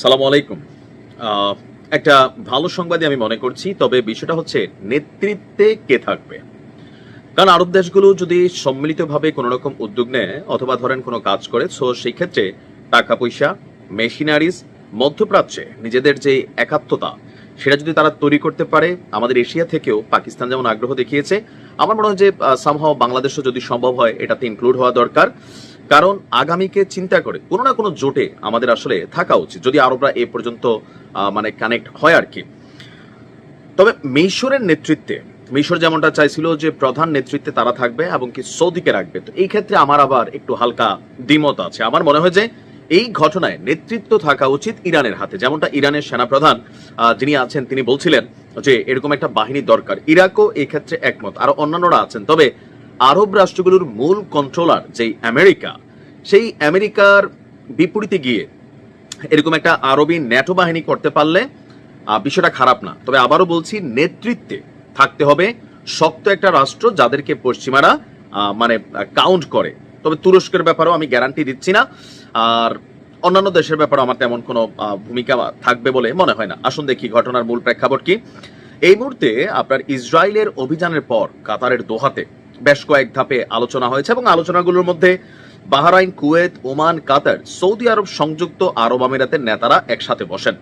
সালাম আলাইকুম। একটা ভালো সংবাদই আমি মনে করছি, তবে বিষয়টা হচ্ছে নেতৃত্বে কে থাকবে? কারণ আরব দেশগুলো যদি সম্মিলিতভাবে কোনো রকম উদ্যোগ নেয় অথবা ধরেন কোনো কাজ করে সো সেই ক্ষেত্রে টাকা পয়সা মেশিনারিজ মধ্যপ্রাচ্যে নিজেদের যে একাত্মতা, সেটা যদি তারা তৈরি করতে পারে, আমাদের এশিয়া থেকেও পাকিস্তান যেমন আগ্রহ দেখিয়েছে, আমার মনে হয় যে সামহাও বাংলাদেশও যদি সম্ভব হয় এটাতে ইনক্লুড হওয়া দরকার। কারণ আগামীকে চিন্তা করে কোনো না কোনো জোটে আমাদের আসলে থাকা উচিত, যদি আরবরা এ পর্যন্ত মানে কানেক্ট হয় আর কি তবে মিশরের নেতৃত্বে, মিশর যেমনটা চাইছিল যে প্রধান নেতৃত্বে তারা থাকবে এবং কি সৌদিকে রাখবে, তো এই ক্ষেত্রে আমার আবার একটু হালকা দ্বিমত আছে। আমার মনে হয় যে এই ঘটনায় নেতৃত্ব থাকা উচিত ইরানের হাতে, যেমনটা ইরানের সেনাপ্রধান যিনি আছেন, তিনি বলছিলেন যে এরকম একটা বাহিনী দরকার। ইরাকও এই ক্ষেত্রে একমত, আরও অন্যান্যরা আছেন। তবে আরব রাষ্ট্রগুলোর মূল কন্ট্রোলার যেই আমেরিকা সেই আমেরিকার বিপরীতে গিয়ে এরকম একটা আরবি ন্যাটো বাহিনী করতে পারলে বিষয়টা খারাপ না। তবে আবারও বলছি, নেতৃত্বে থাকতে হবে শক্ত একটা রাষ্ট্র যাদেরকে পশ্চিমারা মানে কাউন্ট করে। তবে তুরস্কের ব্যাপারেও আমি গ্যারান্টি দিচ্ছি না। আর অন্যান্য দেশের ব্যাপারে আমার তেমন কোনো ভূমিকা থাকবে বলে মনে হয় না। আসুন দেখি ঘটনার মূল প্রেক্ষাপট কি। এই মুহূর্তে আপনার ইসরায়েলের অভিযানের পর কাতারের দোহাতে বেশ কয়েক ধাপে আলোচনা হয়েছে এবং আলোচনাগুলোর মধ্যে Bahrain, Kuwait, Oman, Qatar, Saudi Arab সংযুক্ত আরব আমিরাতের নেতারা একসাথে বসেন।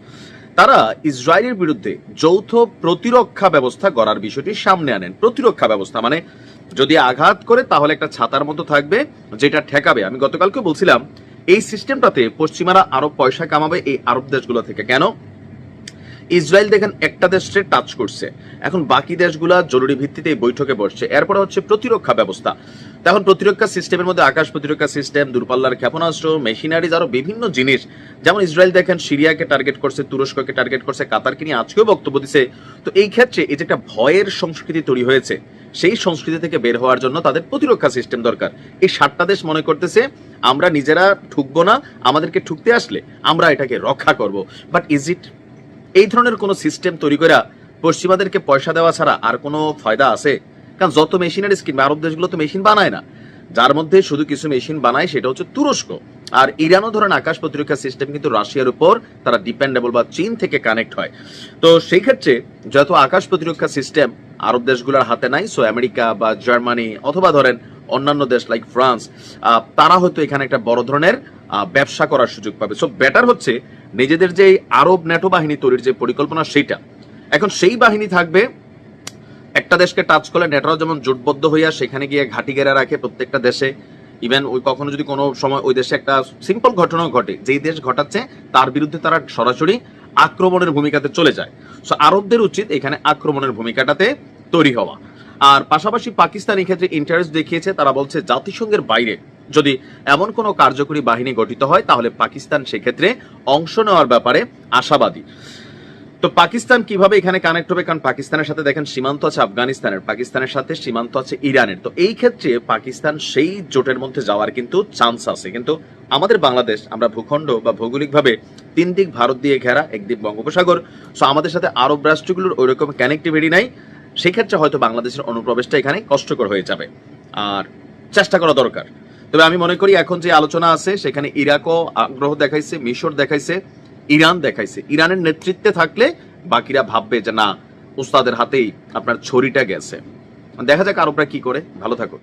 তারা ইসরায়েলের বিরুদ্ধে যৌথ প্রতিরক্ষা ব্যবস্থা গড়ার বিষয়টি সামনে আনেন। প্রতিরক্ষা ব্যবস্থা মানে যদি আঘাত করে তাহলে একটা ছাতার মতো থাকবে যেটা ঠেকাবে। আমি গতকালকে বলছিলাম, এই সিস্টেমটাতে পশ্চিমারা আরও পয়সা কামাবে এই আরব দেশগুলো থেকে। কেন? ইসরায়েল দেখেন একটা দেশে টাচ করছে। এখন বাকি দেশগুলা জরুরি ভিত্তিতে এই বৈঠকে বসছে। এরপরে হচ্ছে প্রতিরক্ষা ব্যবস্থা। তখন প্রতিরক্ষা সিস্টেমের মধ্যে আকাশ প্রতিরক্ষা সিস্টেম, দূরপাল্লার ক্ষেপণাস্ত্র, মেশিনারিজ আরও বিভিন্ন জিনিস। যেমন ইসরায়েল দেখেন সিরিয়াকে টার্গেট করছে, তুরস্ককে টার্গেট করছে, কাতারকে নিয়ে আজকেও বক্তব্য দিছে। তো এই ক্ষেত্রে এই যে একটা ভয়ের সংস্কৃতি তৈরি হয়েছে, সেই সংস্কৃতি থেকে বের হওয়ার জন্য তাদের প্রতিরক্ষা সিস্টেম দরকার। এই সাতটা দেশ মনে করতেছে, আমরা নিজেরা ঠুকবো না, আমাদেরকে ঠুকতে আসলে আমরা এটাকে রক্ষা করব। বাট ইজ ইট এই ধরনের কোনো সিস্টেম তৈরি করা পশ্চিমাদেরকে পয়সা দেওয়া ছাড়া আর কোনো ফায়দা আছে? কারণ যত মেশিনের কিনবে আরব দেশগুলো তো মেশিন বানায় না। যার মধ্যে শুধু কিছু মেশিন বানায়, সেটা হচ্ছে তুরস্ক। আর ইরানও ধরেন আকাশ প্রতিরক্ষা সিস্টেম কিন্তু রাশিয়ার উপর তারা ডিপেন্ডেবল বা চীন থেকে কানেক্ট হয়। তো সেই ক্ষেত্রে যত আকাশ প্রতিরক্ষা সিস্টেম আরব দেশগুলোর হাতে নাই সো আমেরিকা বা জার্মানি অথবা ধরেন অন্যান্য দেশ লাইক ফ্রান্স তারা হয়তো এখানে একটা বড় ধরনের ব্যবসা করার সুযোগ পাবে। সো বেটার হচ্ছে নিজেদের যে আরব ন্যাটো বাহিনী তৈরির যে পরিকল্পনা সেটা এখন সেই বাহিনী থাকবে একটা দেশকে টাচ করলে নেটরাও যেমন জোটবদ্ধ হইয়া সেখানে গিয়ে ঘাটি গেরা রাখে প্রত্যেকটা দেশে। ইভেন ওই কখনো যদি কোনো সময় ওই দেশে একটা সিম্পল ঘটনাও ঘটে, যেই দেশ ঘটাচ্ছে, তার বিরুদ্ধে তারা সরাসরি আক্রমণের ভূমিকাতে চলে যায়। সো আরবদের উচিত এখানে আক্রমণের ভূমিকাটাতে তৈরি হওয়া। আর পাশাপাশি পাকিস্তান এই ক্ষেত্রে ইন্টারেস্ট দেখিয়েছে, তারা বলছে জাতিসংঘের বাইরে যদি এমন কোনো কার্যকরী বাহিনী গঠিত হয়, তাহলে পাকিস্তান সেক্ষেত্রে অংশ নেওয়ার ব্যাপারে আশাবাদী। তো পাকিস্তান কীভাবে এখানে কানেক্ট হবে? কারণ পাকিস্তানের সাথে দেখেন সীমান্ত আছে আফগানিস্তানের, পাকিস্তানের সাথে সীমান্ত আছে ইরানের। তো এই ক্ষেত্রে পাকিস্তান সেই জোটের মধ্যে যাওয়ার কিন্তু চান্স আছে। কিন্তু আমাদের বাংলাদেশ, আমরা ভূখণ্ড বা ভৌগোলিকভাবে তিন দিক ভারত দিয়ে ঘেরা একদিক বঙ্গোপসাগর। সো আমাদের সাথে আরব রাষ্ট্রগুলোর ওই রকম কানেক্টিভিটি নাই। সেই ক্ষেত্রে হয়তো বাংলাদেশের অনুপ্রবেশটা এখানে কষ্টকর হয়ে যাবে। আর চেষ্টা করা দরকার। তবে আমি মনে করি এখন যে আলোচনা আছে, সেখানে ইরাকও আগ্রহ দেখাইছে, মিশর দেখাইছে। ইরান দেখাইছে। ইরানের নেতৃত্বে থাকলে বাকিরা ভাববে যে, না, উস্তাদের হাতেই আপনার ছড়িটা গেছে। দেখা যাক আরবরা কি করে। ভালো থাকুন।